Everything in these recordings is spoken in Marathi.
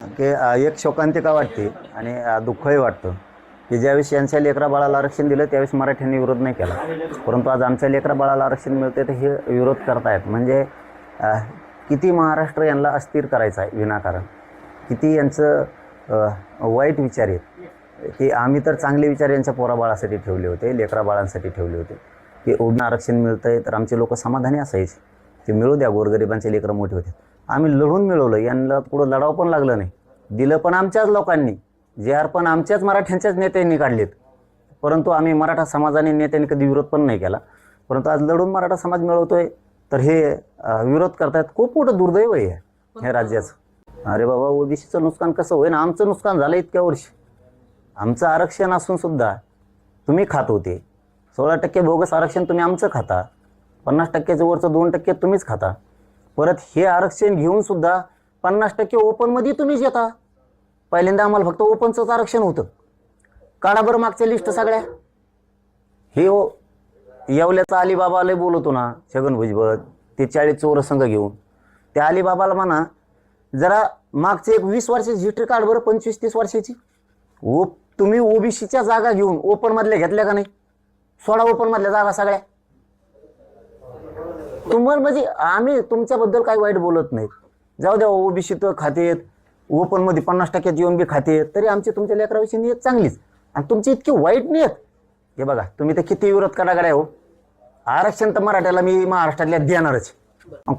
की एक शोकांतिका वाटते आणि दुःखही वाटतं की ज्यावेळेस यांच्या लेकरा बाळाला आरक्षण दिलं त्यावेळेस मराठ्यांनी विरोध नाही केला. परंतु आज आमच्या लेकरा बाळाला आरक्षण मिळते तर हे विरोध करतायत. म्हणजे किती महाराष्ट्र यांना अस्थिर करायचं आहे विनाकारण? किती यांचं वाईट विचार आहेत? की आम्ही तर चांगले विचार यांच्या पोराबाळासाठी ठेवले होते लेकरा बाळांसाठी ठेवले होते. की ओबी आरक्षण मिळतंय तर आमचे लोक समाधानी असायचे. ते मिळू द्या गोरगरिबांचे लेकरं मोठे होते. आम्ही लढून मिळवलं. यांना पुढं लढाव पण लागलं नाही. दिलं पण आमच्याच लोकांनी. जे आर पण आमच्याच मराठ्यांच्याच नेत्यांनी काढलेत. परंतु आम्ही मराठा समाजाने नेत्यांनी कधी विरोध पण नाही केला. परंतु आज लढून मराठा समाज मिळवतोय तर हे विरोध करतायत. खूप मोठं दुर्दैव आहे हे- राज्याचं. अरे बाबा ओबीसीचं नुकसान कसं होईल? आमचं नुकसान झालं इतक्या वर्षी. आमचं आरक्षण असून सुद्धा तुम्ही खात होते. सोळा टक्के बोगस आरक्षण तुम्ही आमचं खाता. पन्नास टक्क्याचं वरचं दोन टक्के तुम्हीच खाता. परत हे आरक्षण घेऊन सुद्धा पन्नास टक्के ओपनमध्ये तुम्हीच येता. पहिल्यांदा आम्हाला फक्त ओपनचंच आरक्षण होतं. काढा बरं मागच्या लिस्ट सगळ्या. हे हो येवल्याचा अलिबाबाला बोलवतो ना छगन भुजबळ ते चाळीस चोर संघ घेऊन. त्या अलिबाबाला म्हणा जरा मागचे एक वीस वर्षाची हिस्ट्री काढ बरं पंचवीस तीस वर्षाची. ओ तुम्ही ओबीसीच्या जागा घेऊन ओपनमधल्या घेतल्या का नाही? सोळा ओपनमधल्या जागा सगळ्या. तुम्हाला म्हणजे आम्ही तुमच्याबद्दल काही वाईट बोलत नाहीत जाऊ द्या ओबीसी तर खातेत ओपनमध्ये पन्नास टक्क्यात येऊन बी खाते तरी आमची तुमच्या लेकराविषयी नियत चांगलीच. आणि तुमची इतकी वाईट नियत. हे बघा तुम्ही तर किती विरोध करा गड्या हो. आरक्षण तर मराठ्याला मी महाराष्ट्रातल्या देणारच.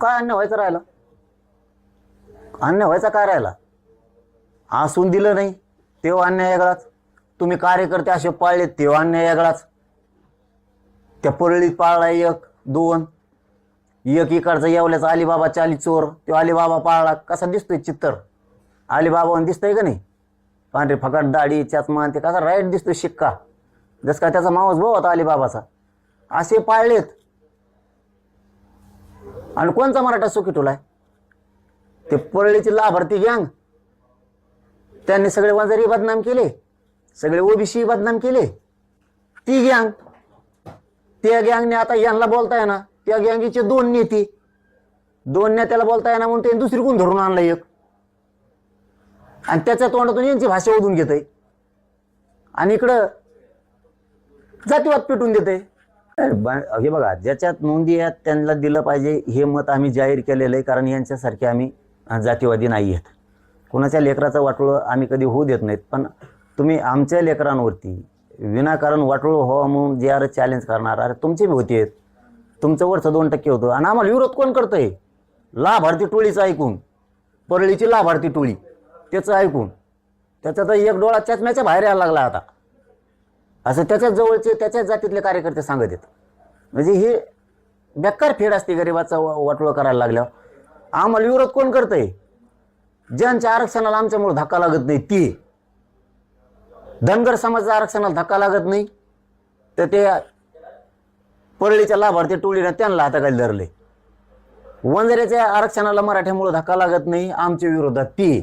काय अन्य व्हायचं राहिलं? अन्य व्हायचा काय राहिला? असून दिलं नाही तेव्हा अन्याय वेगळाच. तुम्ही कार्यकर्ते असे पाळले तेव्हा अन्याय वेगळाच. त्या परळीत पाळला एक दोन. एक इकडचा येवल्याचा अलिबाबा चाली चोर तो अलिबाबा पाळला. कसा दिसतोय चित्तर? अलिबाबा दिसतंय का नाही? पांढरे फकाट दाढी चष्मा ते कसा राईट दिसतोय शिक्का? जस का त्याचा मावस भाऊ होता अलिबाबाचा. असे पाळलेत. आणि कोणचा मराठा सुखी टोलाय ते परळीचे लाभार्थी गँग त्यांनी सगळे वंजारी बदनाम केले. सगळे ओबीसी बदनाम केले. ती गँग त्या गँगने आता यांना बोलताय ना त्या गँगीचे दोन नेते. दोन नेत्याला बोलता येणार म्हणून त्यांनी दुसरी कोण धरून आणलं एक. आणि त्याच्या तोंडातून यांची भाषा ओढून घेत आणि इकडं जातीवाद पेटून देते हे बघा ज्याच्यात नोंदी आहेत त्यांना दिलं पाहिजे हे मत आम्ही जाहीर केलेलं आहे कारण यांच्यासारखे आम्ही जातीवादी नाही आहेत. कोणाच्या लेकराचं वाटोळं आम्ही कधी होऊ देत नाहीत पण तुम्ही आमच्या लेकरांवरती विनाकारण वाटोळं व्हावं म्हणून जे आर चॅलेंज करणार अरे तुमचे बी होते. तुमचं वरचं दोन टक्के होतं. आणि आम्हाला विरोध कोण करतंय? लाभार्थी टोळीचं ऐकून. परळीची लाभार्थी टोळी. त्याचं ऐकून. त्याचा तर एक डोळा चष्म्याच्या बाहेर यायला लागला आता. असं त्याच्याच जवळचे त्याच्याच जातीतले कार्यकर्ते सांगत आहेत. म्हणजे हे बेकार फेड असते गरिबाचा वा- वाटोळं करायला लागल्यावर. आम्हाला विरोध कोण करतंय? ज्यांच्या आरक्षणाला आमच्यामुळे धक्का लागत नाही ते. धनगर समाजाच्या आरक्षणाला धक्का लागत नाही. तर ते परळीच्या लाभार्थी टोळीनं त्यांना हाताखाली धरले. वंजाऱ्याच्या आरक्षणाला मराठ्यामुळे धक्का लागत नाही आमच्या विरोधात ते.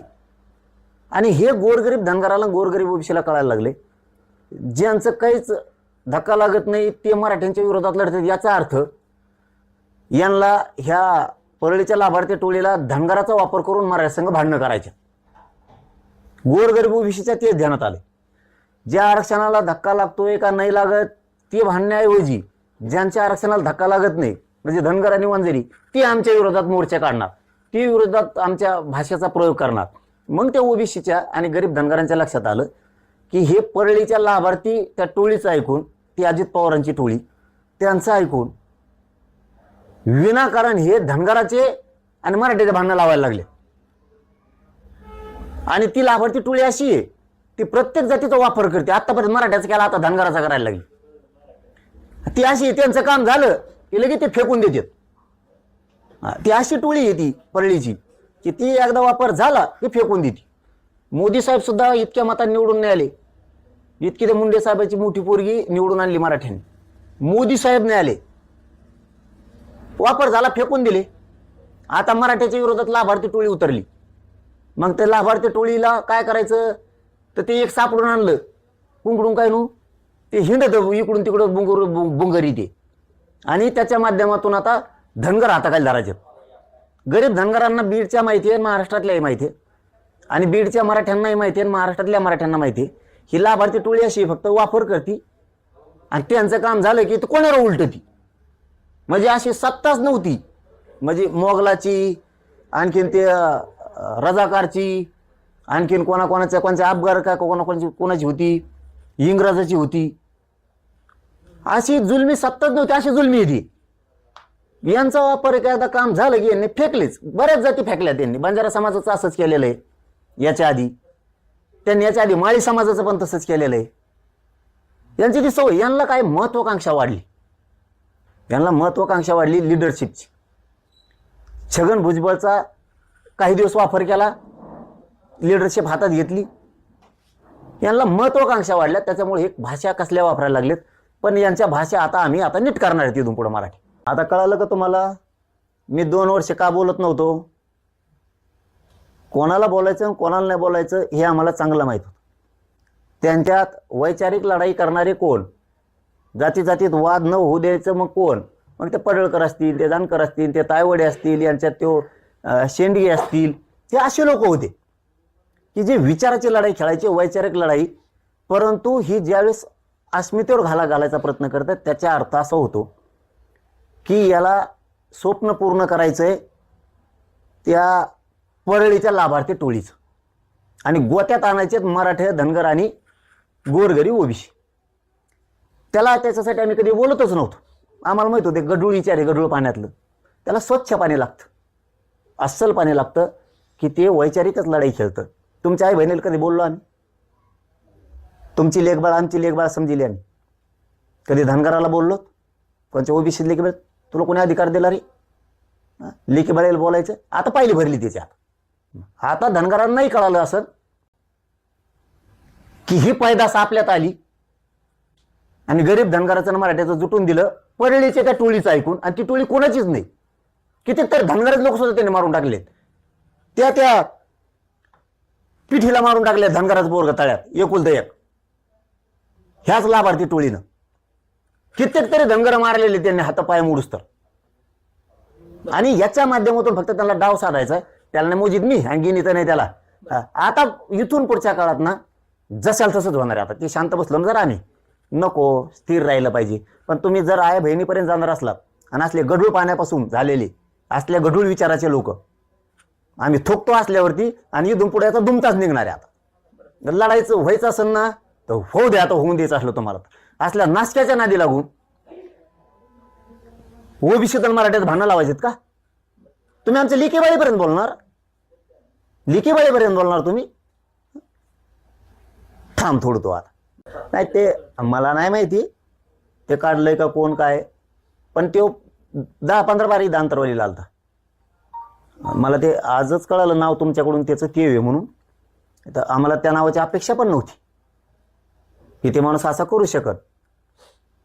आणि हे गोरगरीब धनगराला गोरगरीब ओबीसीला कळायला लागले. ज्यांचं काहीच धक्का लागत नाही ते मराठ्यांच्या विरोधात लढतात याचा अर्थ यांना ह्या परळीच्या लाभार्थी टोळीला धनगराचा वापर करून मराठा संघ भांडणं करायचे. गोरगरीब ओबीसीच्या तेच ध्यानात आले. ज्या आरक्षणाला धक्का लागतोय का नाही लागत ते भांडण्याऐवजी ज्यांच्या आरक्षणाला धक्का लागत नाही म्हणजे धनगर आणि वंजरी ती आमच्या विरोधात मोर्चा काढणार. ती विरोधात आमच्या भाषेचा प्रयोग करणार. मग त्या ओबीसीच्या आणि गरीब धनगरांच्या लक्षात आलं की हे परळीच्या लाभार्थी त्या टोळीचं ऐकून ती अजित पवारांची टोळी त्यांचं ऐकून विनाकारण हे धनगराचे आणि मराठीचे भांडणं लावायला लागले. आणि ती लाभार्थी टोळी अशी आहे ती प्रत्येक जातीचा वापर करते. आतापर्यंत मराठ्याचा केला आता धनगराचा करायला लागली. ती अशी त्यांचं काम झालं की लगेच ते फेकून देतात. हा, ती अशी टोळी आहे ती परळीची की ती एकदा वापर झाला की फेकून देते. मोदी साहेब सुद्धा इतक्या मतात निवडून नाही आले. इतकी ते मुंडे साहेबाची मोठी पोरगी निवडून आणली मराठ्यांनी. मोदी साहेब नाही आले. वापर झाला फेकून दिले. आता मराठ्याच्या विरोधात लाभार्थी टोळी उतरली. मग त्या लाभार्थी टोळीला काय करायचं? तर ते एक सापडून आणलं. कुंकडून काय नू? ते हिंडत इकडून तिकडं बुंगर बुंगरी ते. आणि त्याच्या माध्यमातून आता धनगर हाताखाली धरायचे. गरीब धनगरांना बीडच्या माहिती आहे महाराष्ट्रातल्याही माहिती आहे. आणि बीडच्या मराठ्यांनाही माहिती आहे आणि महाराष्ट्रातल्या मराठ्यांना माहिती आहे. ही लाभार्थी टोळी अशी फक्त वापर करते. आणि त्यांचं काम झालं की ते कोणाला उलटती? म्हणजे अशी सत्ताच नव्हती. म्हणजे मोगलाची आणखीन ते रजाकारची आणखीन कोणाकोणाच्या कोणाच्या अपघात का कोणाकोणाची कोणाची होती? इंग्रजाची होती. अशी जुलमी सत्ताच नव्हती अशी जुलमी होती यांचा वापर एखादा काम झालं की यांनी फेकलेच. बऱ्याच जाती फेकल्या त्यांनी. बंजारा समाजाचं असंच केलेलं आहे. याच्या आधी. त्यांनी याच्या आधी माळी समाजाचं पण तसंच केलेलं आहे. यांची ती सवय यांना काय महत्वाकांक्षा वाढली? यांना महत्वाकांक्षा वाढली लिडरशिपची छगन भुजबळचा काही दिवस वापर केला लिडरशिप हातात घेतली. यांना महत्वाकांक्षा वाढल्या त्याच्यामुळे एक भाषा कसल्या वापरायला लागलेत? पण यांच्या भाषा आता आम्ही आता नीट करणार आहे तिथून पुढे मराठी. आता कळालं का तुम्हाला? मी दोन वर्ष का बोलत नव्हतो? कोणाला बोलायचं आणि कोणाला नाही बोलायचं हे आम्हाला चांगलं माहीत होतं. त्यांच्यात वैचारिक लढाई करणारे कोण? जाती जातीत वाद न होऊ द्यायचं मग कोण? मग ते पडळकर असतील ते जानकर असतील ते तायवडे असतील यांच्यात तो शेंडगे असतील ते असे लोक होते. की जे विचाराची लढाई खेळायची वैचारिक लढाई परंतु ही ज्यावेळेस अस्मितेवर घाला घालायचा प्रयत्न करतात त्याचा अर्थ असा होतो की याला स्वप्न पूर्ण करायचं आहे त्या परळीच्या लाभार्थी टोळीचं. आणि गोत्यात आणायचे मराठे धनगर आणि गोरगरी ओबीसी. त्याला त्याच्यासाठी आम्ही कधी बोलतच नव्हतो. आम्हाला माहीत होते गडूळ विचार आहे गडूळ पाण्यातलं. त्याला स्वच्छ पाणी लागतं. अस्सल पाणी लागतं की ते वैचारिकच लढाई खेळतं. तुमच्या आई बहिणीला कधी बोललो आम्ही? तुमची लेखबाळ आमची लेखबाळ समजिली आम्ही. कधी धनगराला बोललो? कोणच्या ओबीसी लेखबाळ तुला कोणी अधिकार दिला रे? लेखीबाळेला बोलायचं? आता पाहिली भरली तिच्या आता. धनगरांनाही कळालं असं की ही पैदास आपल्यात आली. आणि गरीब धनगराचं आणि मराठ्याचं जुटून दिलं परळीच्या त्या टोळीचं ऐकून आणि ती टोळी कोणाचीच नाही. किती तर धनगरच लोक सुद्धा त्यांनी मारून टाकले त्या त्या पिठीला मारून टाकले धनगराचं बोरग तळ्यात एकुलत एक. ह्याच लाभार्थी टोळीनं. कित्येक तरी धनगर मारलेले त्यांनी हातापाय मोडूस तर. आणि याच्या माध्यमातून फक्त त्यांना डाव साधायचा त्याला नाही मोजीत मी आणखी तर नाही त्याला. आता इथून पुढच्या काळात ना जशाल तसंच होणार आहे आता. ते शांत बसलो ना जर आम्ही. नको स्थिर राहिलं पाहिजे. पण तुम्ही जर आया बहिणीपर्यंत जाणार असलात आणि असले गढूळ पाण्यापासून झालेले असल्या गढूळ विचाराचे लोक आम्ही थोकतो असल्यावरती आणि इथून पुढे आता दुमताच निघणार आहे आता. लढायचं व्हायचं असेल ना तर होऊ द्या आता होऊन द्यायचं असलं तुम्हाला. असल्या नाश्त्याच्या नादी लागून. ओबीसी तर मराठ्यात भांडणं लावायचेत का? तुम्ही आमच्या लिकेबाळीपर्यंत बोलणार? लिकेबाळीपर्यंत बोलणार तुम्ही? थांब थोडतो आता. नाही ते मला नाही माहिती. ते काढलंय का कोण काय? पण तो दहा पंधरा बारी दांतरवालीला आलता. मला ते आजच कळालं नाव तुमच्याकडून त्याचं ते आहे म्हणून. तर आम्हाला त्या नावाची अपेक्षा पण नव्हती. की ते माणूस असा करू शकत.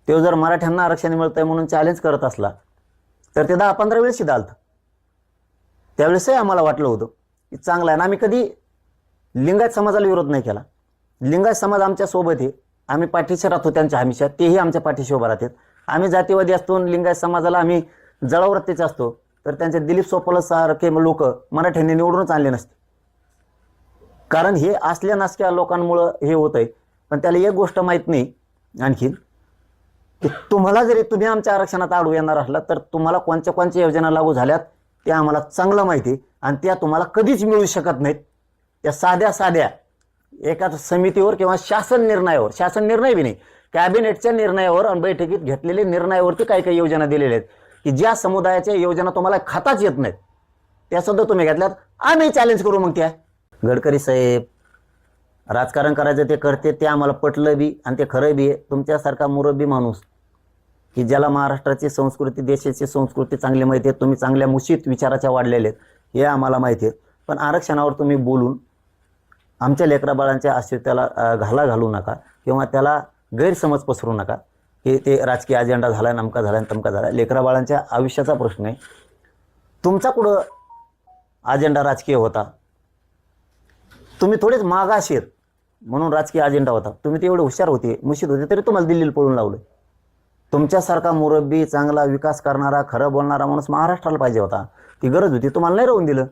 तो जर मराठ्यांना आरक्षण मिळतंय म्हणून चॅलेंज करत असला तर ते दहा पंधरा वेळेस आलतं त्यावेळेसही आम्हाला वाटलं होतं की चांगलं आहे. ना आम्ही कधी लिंगायत समाजाला विरोध नाही केला. लिंगायत समाज आमच्यासोबत आहे. आम्ही पाठीशी राहतो त्यांच्या हमेशा. तेही आमच्या पाठीशी उभा राहतात. आम्ही जातीवादी असतो आणि लिंगायत समाजाला आम्ही जळावरतीचे असतो. तर त्यांचे दिलीप सोपल सारखे लोक मराठ्यांनी निवडूनच आणले नसते. कारण हे असल्या नासक्या लोकांमुळं हे होत आहे पण त्याला एक गोष्ट माहीत नाही आणखीन की तुम्हाला जरी तुम्ही आमच्या आरक्षणात आडू येणार असला तर तुम्हाला कोणत्या कोणत्या योजना लागू झाल्यात त्या आम्हाला चांगलं माहिती आहे. आणि त्या तुम्हाला कधीच मिळू शकत नाहीत. त्या साध्या साध्या एका समितीवर किंवा शासन निर्णयावर शासन निर्णय बी नाही कॅबिनेटच्या निर्णयावर आणि बैठकीत घेतलेल्या निर्णयावरती काही काही योजना दिलेल्या आहेत. की ज्या समुदायाच्या योजना तुम्हाला खाताच येत नाहीत त्या सुद्धा तुम्ही घेतल्यात. आम्ही चॅलेंज करू मग त्या. गडकरी साहेब राजकारण करायचं ते करते ते आम्हाला पटलं बी आणि ते खरं बी आहे. तुमच्यासारखा मुरब्बी माणूस की ज्याला महाराष्ट्राची संस्कृती देशाची संस्कृती चांगली माहिती आहे तुम्ही चांगल्या मुशीत विचाराच्या वाढलेले आहेत हे आम्हाला माहिती आहे. पण आरक्षणावर तुम्ही बोलून आमच्या लेकराबाळांच्या अस्तित्वाला घाला घालू नका किंवा त्याला गैरसमज पसरू नका. हे ते राजकीय अजेंडा झाला नमका झाला आणि तमका झाला लेकरा बाळांच्या आयुष्याचा प्रश्न आहे. तुमचा कुठं अजेंडा राजकीय होता? तुम्ही थोडेच मागाशीर म्हणून राजकीय अजेंडा होता. तुम्ही ते एवढे हुशार होते मुशीद होते तरी तुम्हाला दिल्लीला पळून लावलं तुमच्यासारखा मुरब्बी चांगला विकास करणारा खरं बोलणारा माणूस महाराष्ट्राला पाहिजे होता. ती गरज होती तुम्हाला नाही राहून दिलं.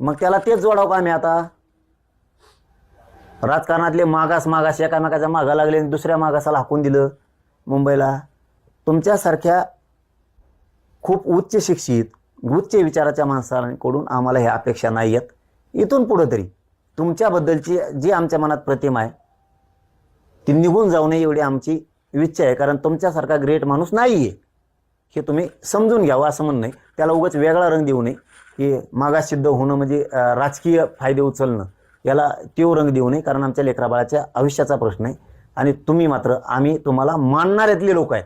मग त्याला तेच जोडावं का आम्ही आता? राजकारणातले मागास मागास एकामेकाच्या मागा लागले आणि दुसऱ्या मागासाला हाकून दिलं. मुंबईला तुमच्यासारख्या खूप उच्च शिक्षित उच्च विचाराच्या माणसांकडून आम्हाला ह्या अपेक्षा नाही आहेत. इथून पुढं तरी तुमच्याबद्दलची जी आमच्या मनात प्रतिमा आहे ती निघून जाऊ नये एवढी आमची इच्छा आहे. कारण तुमच्यासारखा ग्रेट माणूस नाही आहे हे तुम्ही समजून घ्यावं असं म्हणणं आहे. त्याला उगाच वेगळा रंग देऊ नये. की मागास सिद्ध होणं म्हणजे राजकीय फायदे उचलणं याला तीव्र रंग देऊ नये. कारण आमच्या लेकराबाळाच्या आयुष्याचा प्रश्न आहे. आणि तुम्ही मात्र आम्ही तुम्हाला मानणाऱ्यातले लोक आहेत.